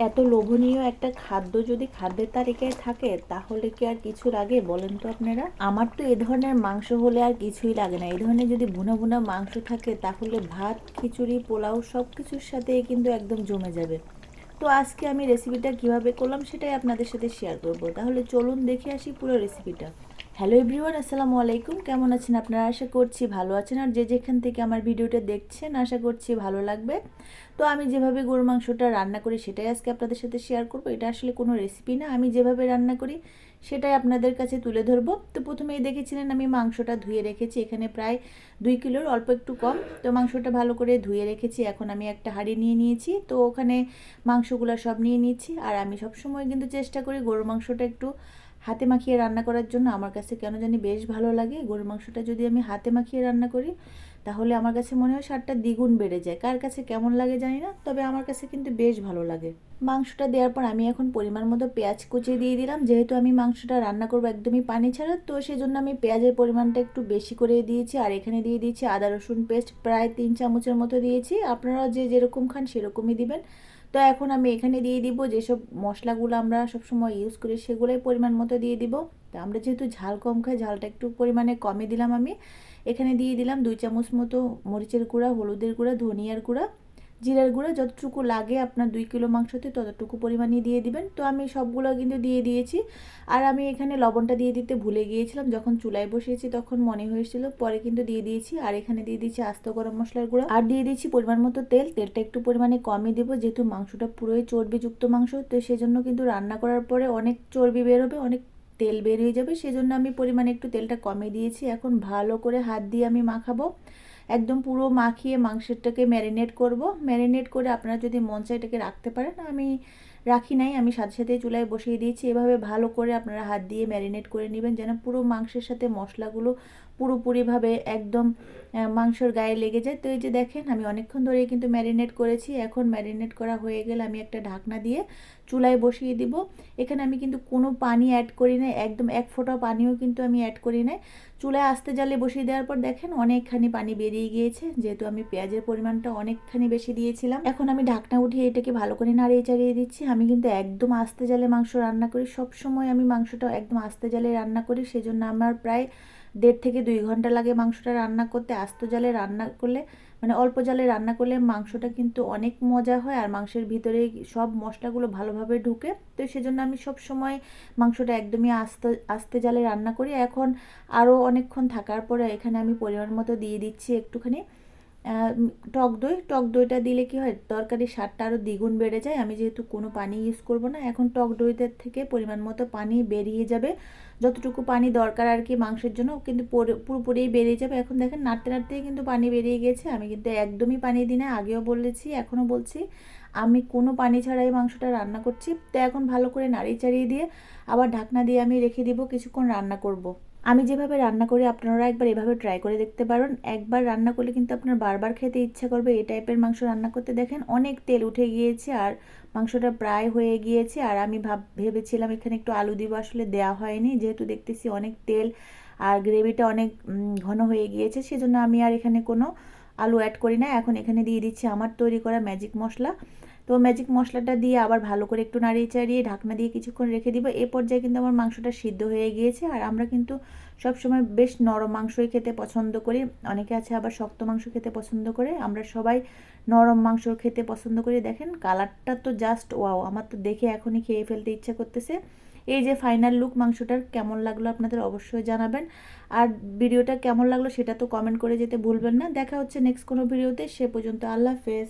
এত লোভনীয় একটা খাদ্য যদি খাদ্যের তালিকায় থাকে, তাহলে কি আর কিছু লাগে বলেন তো আপনারা? আমার তো এ ধরনের মাংস হলে আর কিছুই লাগে না। এই ধরনের যদি ভুনা ভুনা মাংস থাকে, তাহলে ভাত, খিচুড়ি, পোলাও সব কিছুর সাথে কিন্তু একদম জমে যাবে। তো আজকে আমি রেসিপিটা কীভাবে করলাম সেটাই আপনাদের সাথে শেয়ার করব। তাহলে চলুন দেখে আসি পুরো রেসিপিটা হ্যালো এভরিওয়ান, আসসালামু আলাইকুম। কেমন আছেন আপনারা? আশা করছি ভালো আছেন। আর যে যেখান থেকে আমার ভিডিওটা দেখছেন, আশা করছি ভালো লাগবে। তো আমি যেভাবে গরুর মাংসটা রান্না করি, সেটাই আজকে আপনাদের সাথে শেয়ার করব। এটা আসলে কোনো রেসিপি না। আমি যেভাবে রান্না করি, সেটাই আপনাদের কাছে তুলে ধরবো। তো প্রথমেই দেখেছিলেন আমি মাংসটা ধুয়ে রেখেছি। এখানে প্রায় দুই কিলোর অল্প একটু কম। তো মাংসটা ভালো করে ধুয়ে রেখেছি। এখন আমি একটা হাঁড়ি নিয়ে নিয়েছি। তো ওখানে মাংসগুলো সব নিয়ে নিয়েছি আর আমি সবসময় কিন্তু চেষ্টা করি গরুর মাংসটা একটু হাতে মাখিয়ে রান্না করার জন্য আমার কাছে কেন জানি বেশ ভালো লাগে। গরুর মাংসটা যদি আমি হাতে মাখিয়ে রান্না করি, তাহলে আমার কাছে মনে হয় স্বাদটা দ্বিগুণ বেড়ে যায়। কার কাছে কেমন লাগে জানি না, তবে আমার কাছে কিন্তু বেশ ভালো লাগে। মাংসটা দেওয়ার পর আমি এখন পরিমাণ মতো পেঁয়াজ কুচিয়ে দিয়ে দিলাম। যেহেতু আমি মাংসটা রান্না করব একদমই পানি ছাড়া, তো সেই জন্য আমি পেঁয়াজের পরিমাণটা একটু বেশি করে দিয়েছি আর এখানে দিয়ে দিয়েছি আদা রসুন পেস্ট। প্রায় তিন চামচের মতো দিয়েছি। আপনারা যে যেরকম খান সেরকমই দিবেন। তো এখন আমি এখানে দিয়ে দিব যেসব মশলাগুলো আমরা সবসময় ইউজ করি, সেগুলোই পরিমাণ মতো দিয়ে দিব। তো আমরা যেহেতু ঝাল কম খাই, ঝালটা একটু পরিমাণে কমে দিলাম আমি। এখানে দিয়ে দিলাম দুই চামচ মতো মরিচের গুঁড়া, হলুদের গুঁড়া, ধনিয়ার গুঁড়া। জিরার গুঁড়া যতটুকু লাগে আপনার দুই কিলো মাংসতে ততটুকু পরিমাণে দিয়ে দিবেন। তো আমি সবগুলো কিন্তু দিয়ে দিয়েছি। আর আমি এখানে লবণটা দিয়ে দিতে ভুলে গিয়েছিলাম, যখন চুলায় বসিয়েছি তখন মনে হয়েছিল, পরে কিন্তু দিয়ে দিয়েছি। আর এখানে দিয়ে দিয়েছি আস্ত গরম মশলার গুঁড়ো। আর দিয়ে দিয়েছি পরিমাণ মতো তেল, তেলটা একটু পরিমাণে কমই দেবো, যেহেতু মাংসটা পুরোই চর্বিযুক্ত মাংস, তো সেজন্য কিন্তু রান্না করার পরে অনেক চর্বি বের হবে, অনেক তেল বের হয়ে যাবে। সেজন্য আমি পরিমাণে একটু তেলটা কমে দিয়েছি। এখন ভালো করে হাত দিয়ে আমি মাখাবো। একদম পুরো মাখিয়ে মাংসটাকে ম্যারিনেট করব। ম্যারিনেট করে আপনারা যদি মন চায় এটাকে রাখতে পারেন, আমি রাখি নাই, আমি সাথে সাথে চুলায় বসিয়ে দিয়েছি। এভাবে ভালো করে আপনারা হাত দিয়ে ম্যারিনেট করে নেবেন যেন পুরো মাংসের সাথে মশলাগুলো পুরোপুরিভাবে একদম মাংসর গায়ে লেগে যায়। তো এই যে দেখেন, আমি অনেকক্ষণ ধরেই কিন্তু ম্যারিনেট করেছি। এখন ম্যারিনেট করা হয়ে গেলে আমি একটা ঢাকনা দিয়ে চুলায় বসিয়ে দিব। এখানে আমি কিন্তু কোনো পানি অ্যাড করি না একদম এক ফোঁটা পানিও কিন্তু আমি অ্যাড করি না চুলায় আস্তে জালে বসিয়ে দেওয়ার পর দেখেন অনেকখানি পানি বেরিয়ে গিয়েছে। যেহেতু আমি পেঁয়াজের পরিমাণটা অনেকখানি বেশি দিয়েছিলাম, এখন আমি ঢাকনা উঠিয়ে এটাকে ভালো করে নাড়িয়ে চাড়িয়ে দিচ্ছি। আমি কিন্তু একদম আস্তে জালে মাংস রান্না করি। সব সময় আমি মাংসটা একদম আস্তে জালে রান্না করি, সেজন্য আমার প্রায় দেড় থেকে দুই ঘণ্টা লাগে মাংসটা রান্না করতে। আস্ত জালে রান্না করলে মানে অল্প জালে রান্না করলে মাংসটা কিন্তু অনেক মজা হয় আর মাংসের ভিতরে সব মশলাগুলো ভালোভাবে ঢুকে। তো সেজন্য আমি সব সময় মাংসটা একদমই আস্তে আস্তে জালে রান্না করি। এখন আরও অনেকক্ষণ থাকার পরে এখানে আমি পরিমাণ মতো দিয়ে দিচ্ছি একটুখানি। টক দই। টক দইটা দিলে কি হয় তরকারির স্বাদটা আরও দ্বিগুণ বেড়ে যায়। আমি যেহেতু কোনো পানি ইউজ করব না, এখন টক দইটার থেকে পরিমাণ মতো পানি বেরিয়ে যাবে। যতটুকু পানি দরকার আর কি মাংসের জন্য কিন্তু পুরোপুরি বেরিয়ে যাবে। এখন দেখেন, নাড়তে নাড়তেই কিন্তু পানি বেরিয়ে গেছে। আমি কিন্তু একদমই পানি দিই না, আগেও বলেছি, এখনও বলছি। আমি কোনো পানি ছাড়াই মাংসটা রান্না করছি। তো এখন ভালো করে নাড়িয়ে চাড়িয়ে দিয়ে আবার ঢাকনা দিয়ে আমি রেখে দিব, কিছুক্ষণ রান্না করব। আমি যেভাবে রান্না করি, আপনারা একবার এভাবে ট্রাই করে দেখতে পারেন। একবার রান্না করলে কিন্তু আপনার বারবার খেতে ইচ্ছা করবে। এই টাইপের মাংস রান্না করতে দেখেন, অনেক তেল উঠে গিয়েছে আর মাংসটা প্রায় হয়ে গিয়েছে। আর আমি ভাব, ভেবেছিলাম এখানে একটু আলু দিব, আসলে দেওয়া হয়নি। যেহেতু দেখতেছি অনেক তেল আর গ্রেভিটা অনেক ঘন হয়ে গিয়েছে, সেজন্য আমি আর এখানে কোনো আলু অ্যাড করি না। এখন এখানে দিয়ে দিচ্ছি আমার তৈরি করা ম্যাজিক মশলা। তো ম্যাজিক মশলাটা দিয়ে আবার ভালো করে একটু নাড়িয়ে চাড়িয়ে ঢাকনা দিয়ে কিছুক্ষণ রেখে দিব। এ পর্যায়ে কিন্তু আমার মাংসটা সিদ্ধ হয়ে গিয়েছে। আর আমরা কিন্তু সবসময় বেশ নরম মাংসই খেতে পছন্দ করি। অনেকে আছে আবার শক্ত মাংস খেতে পছন্দ করে। আমরা সবাই নরম মাংস খেতে পছন্দ করি। দেখেন, কালারটা তো জাস্ট ওয়াও আমার তো দেখে এখনই খেয়ে ফেলতে ইচ্ছা করতেছে। এই যে ফাইনাল লুক মাংসটার কেমন লাগল আপনাদের অবশ্যই জানাবেন। আর ভিডিওটা কেমন লাগল সেটা তো কমেন্ট করে যেতে ভুলবেন না। দেখা হচ্ছে নেক্সট কোনো ভিডিওতে। সে পর্যন্ত আল্লাহ হাফেজ।